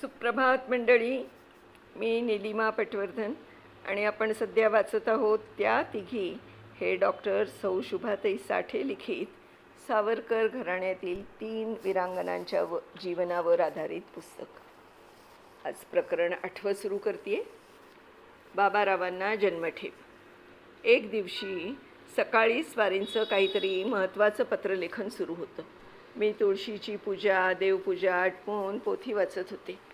सुप्रभात मंडळी. मी निलिमा पटवर्धन आणि आपण सध्या वाचत आहोत त्या तिघी हे डॉक्टर सौ शुभाताई साठे लिखित सावरकर घराण्यातील तीन विरांगणांच्या व जीवनावर आधारित पुस्तक. आज प्रकरण आठवं सुरू करते बाबारावांना जन्मठेप एक दिवशी सकाळी स्वारींचं काहीतरी महत्त्वाचं पत्रलेखन सुरू होतं. मी तुळशीची पूजा देवपूजा आटपून पोथी वाचत होते.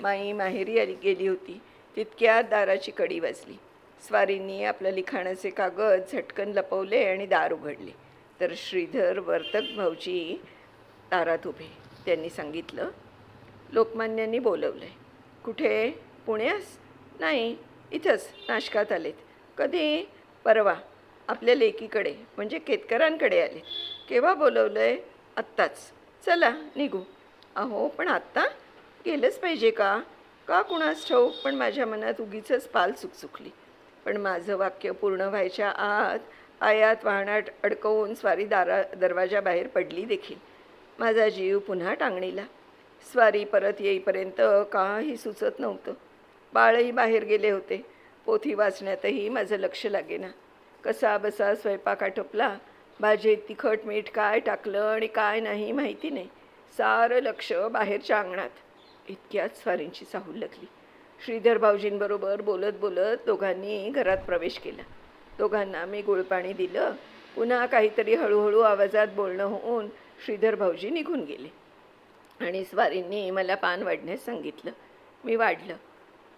माई माहेरी आली गेली होती. तितक्यात दाराची कडी वाजली. स्वारींनी आपलं लिखाणाचे कागद झटकन लपवले आणि दार उघडले. तर श्रीधर वर्तक भाऊजी दारात उभे. त्यांनी सांगितलं लोकमान्यांनी बोलवलं आहे कुठे? पुण्यास? नाही इथंच नाशकात आलेत. कधी? परवा. आपल्या लेकीकडे म्हणजे केतकरांकडे आले केव्हा बोलवलं आहे आत्ताच. चला निघू. अहो पण आत्ता? गेलंच पाहिजे का? का कुणास ठाऊक? पण माझ्या मनात उगीचच पाल चुकचुकली पण माझं वाक्य पूर्ण व्हायच्या आत आयात वाहनात अडकवून स्वारी दारा दरवाजाबाहेर पडली देखील. माझा जीव पुन्हा टांगणीला. स्वारी परत येईपर्यंत काही सुचत नव्हतं. बाळही बाहेर गेले होते. पोथी वाचण्यातही माझं लक्ष लागेना. कसा बसा स्वयंपाक आटोपला. भाजीत तिखट मीठ काय टाकलं आणि काय नाही माहिती नाही. सारं लक्ष बाहेरच्या अंगणात. इतक्यात स्वारींची चाहूल लागली. श्रीधर भाऊजींबरोबर बोलत बोलत दोघांनी घरात प्रवेश केला. दोघांना मी गुळपाणी दिलं. पुन्हा काहीतरी हळूहळू आवाजात बोलणं होऊन श्रीधर भाऊजी निघून गेले. आणि स्वारींनी मला पान वाढण्यास सांगितलं. मी वाढलं.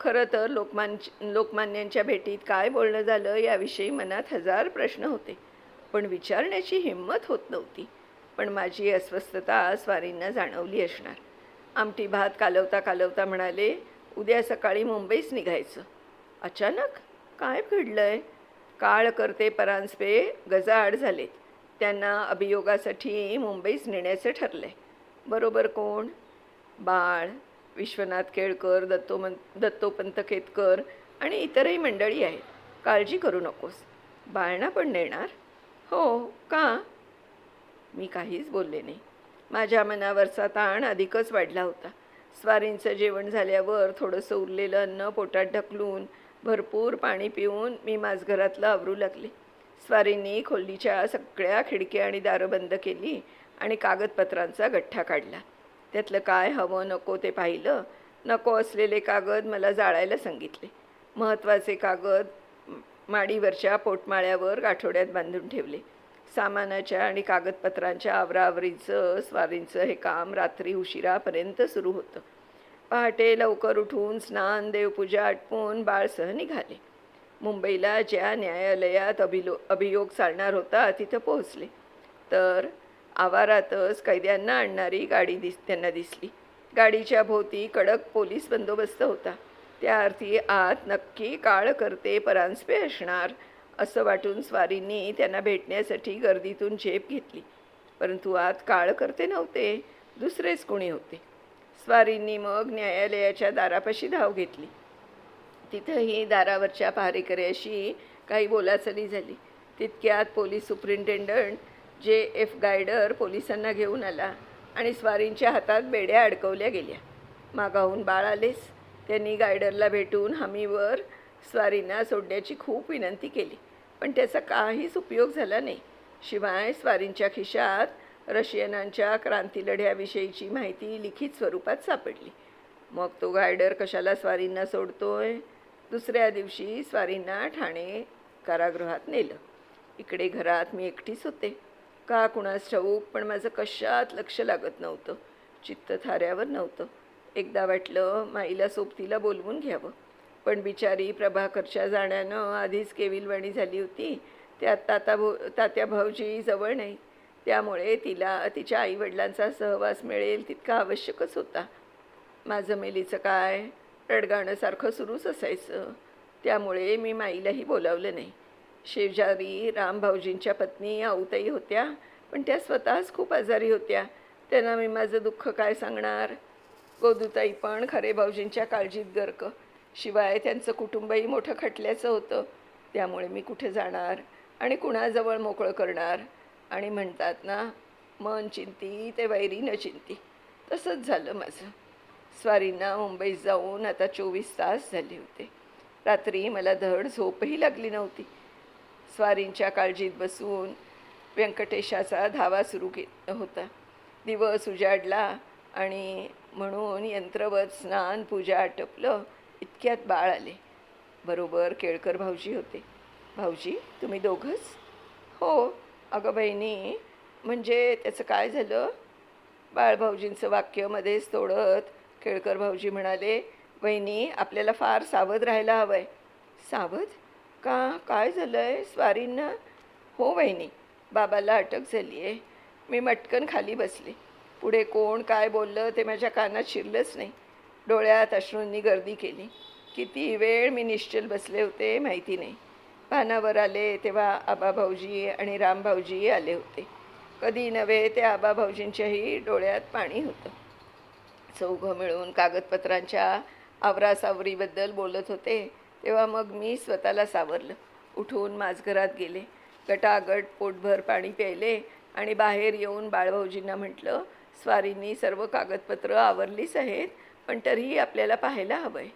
खरं तर लोकमान लोकमान्यांच्या भेटीत काय बोलणं झालं याविषयी मनात हजार प्रश्न होते. पण विचारण्याची हिंमत होत नव्हती. पण माझी अस्वस्थता स्वारींना जाणवली असणार. आमटी भात कालवता कालवता म्हणाले उद्या सकाळी मुंबईच निघायचं. अचानक काय घडलंय? काळ करते परांजपे गजाआड झालेत. त्यांना अभियोगासाठी मुंबईच नेण्याचं ठरलंय. बरोबर कोण? बाळ विश्वनाथ केळकर दत्तोमं दत्तोपंत केतकर आणि इतरही मंडळी आहेत. काळजी करू नकोस. बाळणा पण नेणार? हो का? मी काहीच बोलले नाही. माझ्या मनावरचा ताण अधिकच वाढला होता. स्वारींचं जेवण झाल्यावर थोडंसं उरलेलं अन्न पोटात ढकलून भरपूर पाणी पिऊन मी माझघरातलं आवरू लागले. स्वारींनी खोलीच्या सगळ्या खिडक्या आणि दारं बंद केली आणि कागदपत्रांचा गठ्ठा काढला. त्यातलं काय हवं नको ते पाहिलं. नको असलेले कागद मला जाळायला सांगितले. महत्त्वाचे कागद माडीवरच्या पोटमाळ्यावर गाठोड्यात बांधून ठेवले. सामानाच्या आणि कागदपत्रांच्या आवराआवरीचं स्वारींचं हे काम रात्री उशिरापर्यंत सुरू होतं. पहाटे लवकर उठून स्नान देवपूजा आटपून बाळसह निघाले. मुंबईला ज्या न्यायालयात अभिलो अभियोग चालणार होता तिथं पोहोचले. तर आवारातच कैद्यांना आणणारी गाडी दिस त्यांना दिसली. गाडीच्या भोवती कडक पोलीस बंदोबस्त होता. त्या अर्थी आत नक्की काळ करते परांजपे असणार असं वाटून स्वारींनी त्यांना भेटण्यासाठी गर्दीतून झेप घेतली. परंतु आत काळ करते नव्हते दुसरेच कोणी होते. स्वारींनी मग न्यायालयाच्या दारापाशी धाव घेतली. तिथंही दारावरच्या पहारेकऱ्याशी काही बोलाचाली झाली. तितक्यात पोलीस सुप्रिंटेंडंट जे एफ गायडर पोलिसांना घेऊन आला आणि स्वारींच्या हातात बेड्या अडकवल्या गेल्या. मागाहून बाळ आलेच. त्यांनी गायडरला भेटून हमीवर स्वारींना सोडण्याची खूप विनंती केली. पण त्याचा काहीच उपयोग झाला नाही. शिवाय स्वारींच्या खिशात रशियनांच्या क्रांतीलढ्याविषयीची माहिती लिखित स्वरूपात सापडली. मग तो गायडर कशाला स्वारींना सोडतोय? दुसऱ्या दिवशी स्वारींना ठाणे कारागृहात नेलं. इकडे घरात मी एकटीच होते. का कुणास ठाऊक पण माझं कशात लक्ष लागत नव्हतं. चित्त थाऱ्यावर नव्हतं. एकदा वाटलं माईला सोबतीला बोलवून घ्यावं. पण बिचारी प्रभाकरच्या जाण्यानं आधीच केविलवाणी झाली होती. त्यात ताता भो तात्या भाऊजी जवळ नाही. त्यामुळे तिला तिच्या आईवडिलांचा सहवास मिळेल तितका आवश्यकच होता. माझं मेलीचं काय? रडगाणंसारखं सुरूच असायचं. त्यामुळे मी माईलाही बोलावलं नाही. शेजारी रामभाऊजींच्या पत्नी आऊताई होत्या पण त्या स्वतःच खूप आजारी होत्या. त्यांना मी माझं दुःख काय सांगणार? गोदूताई पण खरे भाऊजींच्या काळजीत गर्क. शिवाय त्यांचं कुटुंबही मोठं खटल्याचं होतं. त्यामुळे मी कुठे जाणार आणि कुणाजवळ मोकळं करणार? आणि म्हणतात ना मन चिंती ते वैरी न चिंती. तसंच झालं माझं. स्वारींना मुंबईत जाऊन आता चोवीस तास झाले होते. रात्री मला धड झोपही लागली नव्हती. स्वारींच्या काळजीत बसून व्यंकटेशाचा धावा सुरू के होता. दिवस उजाडला आणि म्हणून यंत्रवत स्नान पूजा आटपलं. इतक्यात बाळ आले. बरोबर केळकर भाऊजी होते. भाऊजी तुम्ही दोघंच? हो. अगं बहिणी म्हणजे त्याचं काय झालं? बाळभाऊजींचं वाक्य मध्येच तोडत केळकर भाऊजी म्हणाले वहिनी आपल्याला फार सावध राहायला हवं आहे सावध? का? काय झालं आहे स्वारींना? हो वहिनी बाबाला अटक झाली आहे. मी मटकन खाली बसले. पुढे कोण काय बोललं ते माझ्या कानात शिरलंच नाही. डोळ्यात अश्रूंनी गर्दी केली. किती वेळ मी निश्चल बसले होते माहिती नाही. पानावर आले तेव्हा आबा भाऊजी आणि राम भाऊजी आले होते. कधी नव्हे ते आबा भाऊजींच्याही डोळ्यात पाणी होतं. चौघं मिळून कागदपत्रांच्या आवरासावरीबद्दल बोलत होते तेव्हा मग मी स्वतःला सावरलं. उठून माझघरात गेले. गटागट पोटभर पाणी प्यायले आणि बाहेर येऊन बाळभाऊजींना म्हटलं स्वारींनी सर्व कागदपत्रं आवरलीच आहेत पण तरीही आपल्याला पाहायला हवं आहे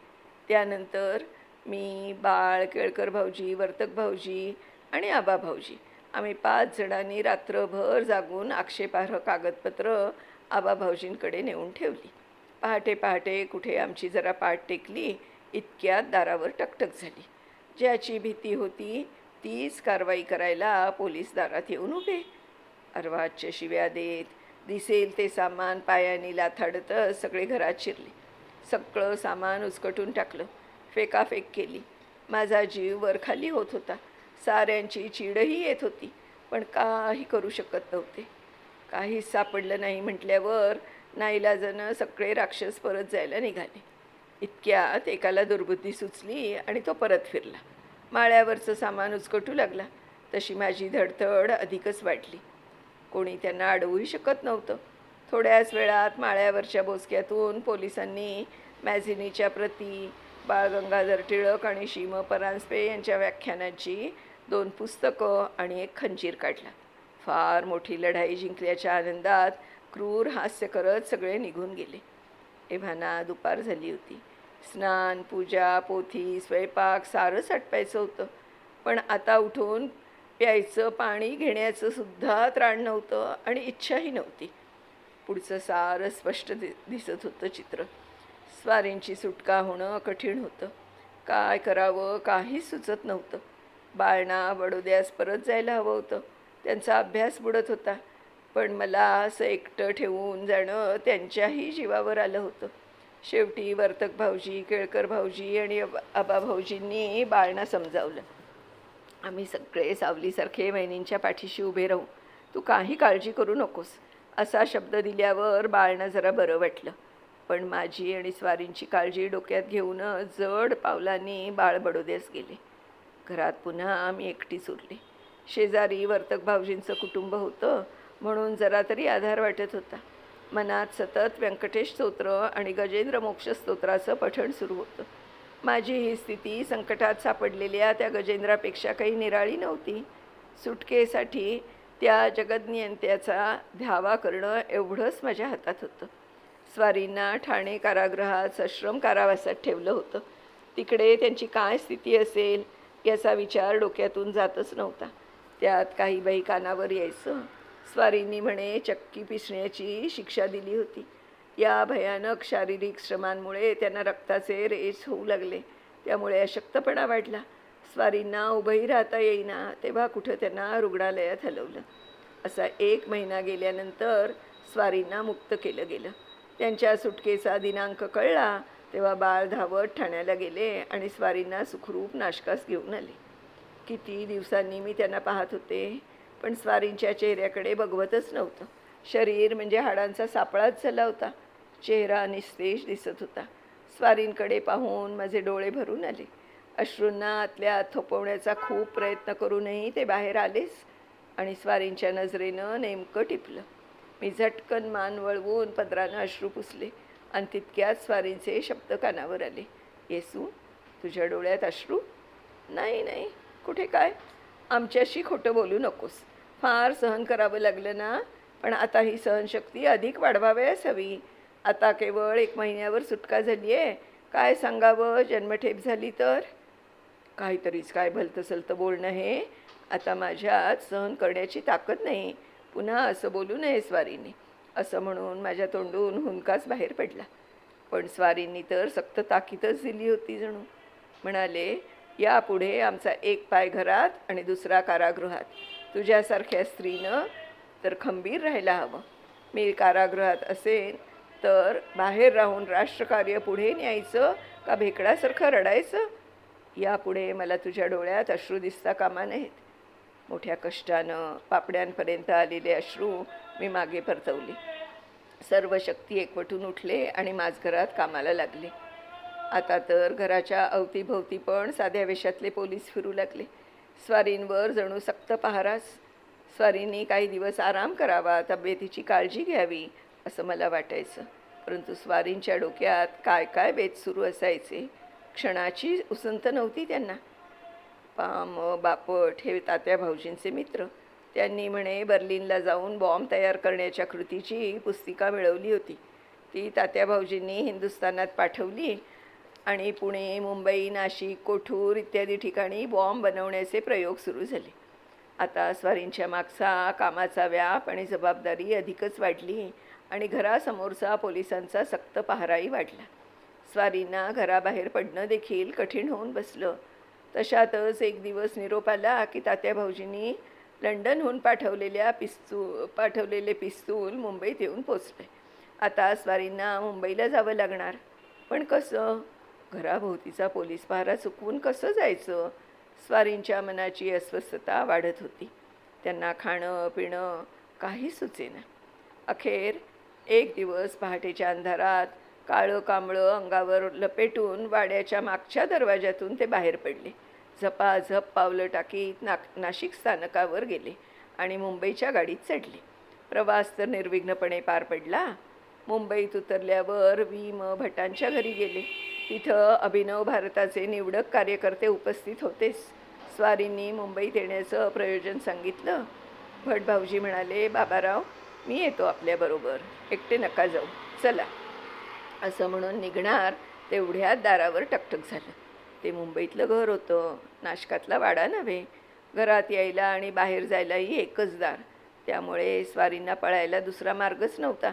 त्यानंतर मी बाळ केळकर भाऊजी वर्तक भाऊजी आणि आबा भाऊजी. आम्ही पाच जणांनी रात्रभर जागून आक्षेपार्ह कागदपत्र आबा भाऊजींकडे नेऊन ठेवली. पहाटे पहाटे कुठे आमची जरा पाठ टेकली इतक्यात दारावर टकटक झाली. ज्याची भीती होती तीच कारवाई करायला पोलीस दारात येऊन उभे. अर्वाच्य शिव्या देत दिसेल ते सामान पायाने लाथाडतं सगळे घरात शिरले. सगळं सामान उचकटून टाकलं. फेकाफेक केली. माझा जीव वरखाली होत होता. साऱ्यांची चिडही येत होती पण काही करू शकत नव्हते. काहीच सापडलं नाही म्हटल्यावर नाईलाजानं सगळे राक्षस परत जायला निघाले. इतक्यात एकाला दुर्बुद्धी सुचली आणि तो परत फिरला. माळ्यावरचं सामान उचकटू लागला. तशी माझी धडधड अधिकच वाढली. कोणी त्यांना अडवूही शकत नव्हतं. थोड्याच वेळात माळ्यावरच्या बोसक्यातून पोलिसांनी मॅझिनीच्या प्रती बाळ गंगाधर टिळक आणि शीम परांजपे यांच्या व्याख्यानाची दोन पुस्तकं आणि एक खंजीर काढला. फार मोठी लढाई जिंकल्याच्या आनंदात क्रूर हास्य करत सगळे निघून गेले. एव्हाना दुपार झाली होती. स्नान पूजा पोथी स्वयंपाक सारंच आटपायचं होतं. पण आता उठून प्यायचं पाणी घेण्याचं सुद्धा त्राण नव्हतं आणि इच्छाही नव्हती. पुढचं सारं स्पष्ट दि दिसत होतं चित्र. स्वारींची सुटका होणं कठीण होतं. काय करावं काही सुचत नव्हतं. बाळणा बडोद्यास परत जायला हवं होतं. त्यांचा अभ्यास बुडत होता. पण मला असं एकटं ठेवून जाणं त्यांच्याही जीवावर आलं होतं. शेवटी वर्तक भाऊजी केळकर भाऊजी आणि आबा आबा भाऊजींनी बाळणा समजावलं. आम्ही सगळे सावलीसारखे वहिनींच्या पाठीशी उभे राहू. तू काही काळजी करू नकोस. असा शब्द दिल्यावर बाळणं जरा बरं वाटलं. पण माझी आणि स्वारींची काळजी डोक्यात घेऊन जड पावलांनी बाळ बडोद्यास गेले. घरात पुन्हा आम्ही एकटीच उरली शेजारी वर्तक भाऊजींचं कुटुंब होतं म्हणून जरा तरी आधार वाटत होता. मनात सतत व्यंकटेश स्तोत्र आणि गजेंद्र मोक्ष स्तोत्राचं पठण सुरू होतं. माझी ही स्थिती संकटात सापडलेल्या त्या गजेंद्रापेक्षा काही निराळी नव्हती. सुटकेसाठी त्या जगज्ञंत्याचा धावा करणं एवढंच माझ्या हातात होतं. स्वारींना ठाणे कारागृहात सश्रम कारावासात ठेवलं होतं. तिकडे त्यांची काय स्थिती असेल याचा विचार डोक्यातून जातच नव्हता. त्यात काही बाई कानावर यायचं. स्वारींनी म्हणे चक्की पिसण्याची शिक्षा दिली होती. या भयानक शारीरिक श्रमांमुळे त्यांना रक्ताचे रेस होऊ लागले. त्यामुळे अशक्तपणा वाढला. स्वारींना उभंही राहता येईना तेव्हा कुठं त्यांना रुग्णालयात हलवलं. असा एक महिना गेल्यानंतर स्वारींना मुक्त केलं गेलं. त्यांच्या सुटकेचा दिनांक कळला तेव्हा बाळ धावत ठाण्याला गेले आणि स्वारींना सुखरूप नाशकास घेऊन आले. किती दिवसांनी मी त्यांना पाहत होते पण स्वारींच्या चेहऱ्याकडे बघवतच नव्हतं. शरीर म्हणजे हाडांचा सापळाच झाला होता. चेहरा निस्तेज दिसत होता. स्वारींकडे पाहून माझे डोळे भरून आले. अश्रूंना आतल्या थोपवण्याचा खूप प्रयत्न करूनही ते बाहेर आलेच आणि स्वारींच्या नजरेनं नेमकं टिपलं. मी झटकन मान वळवून पदरानं अश्रू पुसले आणि तितक्यात स्वारींचे शब्द कानावर आले. येसू तुझ्या डोळ्यात अश्रू? नाही नाही. कुठे काय? आमच्याशी खोटं बोलू नकोस. फार सहन करावं लागलं ना? पण आता ही सहनशक्ती अधिक वाढवावयास हवी. आता केवळ एक महिन्यावर सुटका झाली आहे. काय सांगावं? जन्मठेप झाली तर? काहीतरीच काय भलतं सलतं बोलणं हे. आता माझ्यात सहन करण्याची ताकद नाही. पुन्हा असं बोलू नये स्वारीने. असं म्हणून माझ्या तोंडून हुंकाच बाहेर पडला. पण स्वारींनी तर सक्त ताकीदच दिली होती जणू. म्हणाले यापुढे आमचा एक पाय घरात आणि दुसरा कारागृहात. तुझ्यासारख्या स्त्रीनं तर खंबीर राहायला हवं. मी कारागृहात असेन तर बाहेर राहून राष्ट्रकार्य पुढे न्यायचं का भेकडासारखं रडायचं? यापुढे मला तुझ्या डोळ्यात अश्रू दिसता कामा नाहीत मोठ्या कष्टानं पापड्यांपर्यंत आलेले अश्रू मी मागे परतवले. सर्व शक्ती एकवटून उठले आणि माझघरात कामाला लागले. आता तर घराच्या अवतीभोवती पण साध्या वेशातले पोलीस फिरू लागले. स्वारींवर जणू सक्त पहारास. स्वारींनी काही दिवस आराम करावा तब्येतीची काळजी घ्यावी असं मला वाटायचं. परंतु स्वारींच्या डोक्यात काय काय बेत सुरू असायचे? क्षणाची उसंत नव्हती त्यांना. पाम बापट हे तात्या भाऊजींचे मित्र. त्यांनी म्हणे बर्लिनला जाऊन बॉम्ब तयार करण्याच्या कृतीची पुस्तिका मिळवली होती. ती तात्या भाऊजींनी हिंदुस्थानात पाठवली आणि पुणे मुंबई नाशिक कोठूर इत्यादी ठिकाणी बॉम्ब बनवण्याचे प्रयोग सुरू झाले. आता स्वारींच्या मागचा कामाचा व्याप आणि जबाबदारी अधिकच वाढली. आणि घरासमोरचा पोलिसांचा सक्त पहाराही वाढला. स्वारींना घराबाहेर पडणं देखील कठीण होऊन बसलं. तशातच एक दिवस निरोप आला की तात्या भाऊजींनी लंडनहून पाठवलेल्या पिस्तू पाठवलेले पिस्तूल मुंबईत येऊन पोचले. आता स्वारींना मुंबईला जावं लागणार. पण कसं? घराभोवतीचा पोलीस पहारा चुकवून कसं जायचं? स्वारींच्या मनाची अस्वस्थता वाढत होती. त्यांना खाणं पिणं काही सुचेना. अखेर एक दिवस पहाटेच्या अंधारात काळं कांबळं अंगावर लपेटून वाड्याच्या मागच्या दरवाज्यातून ते बाहेर पडले. झपाझप पावलं टाकीत नाक नाशिक स्थानकावर गेले आणि मुंबईच्या गाडीत चढले. प्रवास तर निर्विघ्नपणे पार पडला. मुंबईत उतरल्यावर वी म भटांच्या घरी गेले. तिथं अभिनव भारताचे निवडक कार्यकर्ते उपस्थित होतेच. स्वारींनी मुंबईत येण्याचं प्रयोजन सांगितलं. भट भाऊजी म्हणाले बाबाराव मी येतो आपल्याबरोबर. एकटे नका जाऊ. चला. असं म्हणून निघणार तेवढ्याच दारावर टकटक झालं. ते मुंबईतलं घर होतं. नाशकातला वाडा नव्हे. घरात यायला आणि बाहेर जायलाही एकच दार. त्यामुळे स्वारींना पळायला दुसरा मार्गच नव्हता.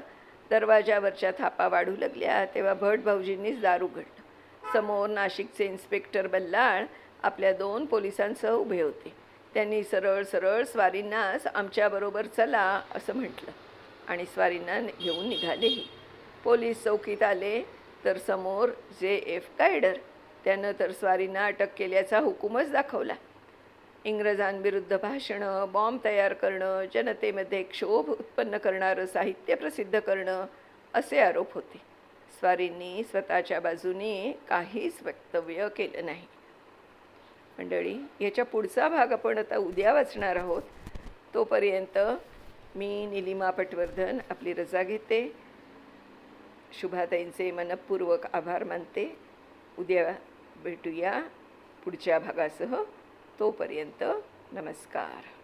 दरवाजावरच्या थापा वाढू लागल्या तेव्हा भट भाऊजींनीच दार उघडलं. समोर नाशिकचे इन्स्पेक्टर बल्लाळ आपल्या दोन पोलिसांसह उभे होते. त्यांनी सरळ सरळ स्वारींनाच आमच्याबरोबर चला असं म्हटलं. आणि स्वारींना घेऊन निघालेही. पोलीस चौकीत आले तर समोर जे एफ गायडर त्यानं तर स्वारींना अटक केल्याचा हुकूमच दाखवला. इंग्रजांविरुद्ध भाषणं बॉम्ब तयार करणं जनतेमध्ये क्षोभ उत्पन्न करणारं साहित्य प्रसिद्ध करणं असे आरोप होते. स्वारींनी स्वतःच्या बाजूने काहीच वक्तव्य केलं नाही. मंडळी याच्या पुढचा भाग आपण आता उद्या वाचणार आहोत. तोपर्यंत मी निलिमा पटवर्धन आपली रजा घेते. शुभाताईंचे मनपूर्वक आभार मानते. उद्या भेटूया पुढच्या भागासह. तोपर्यंत नमस्कार.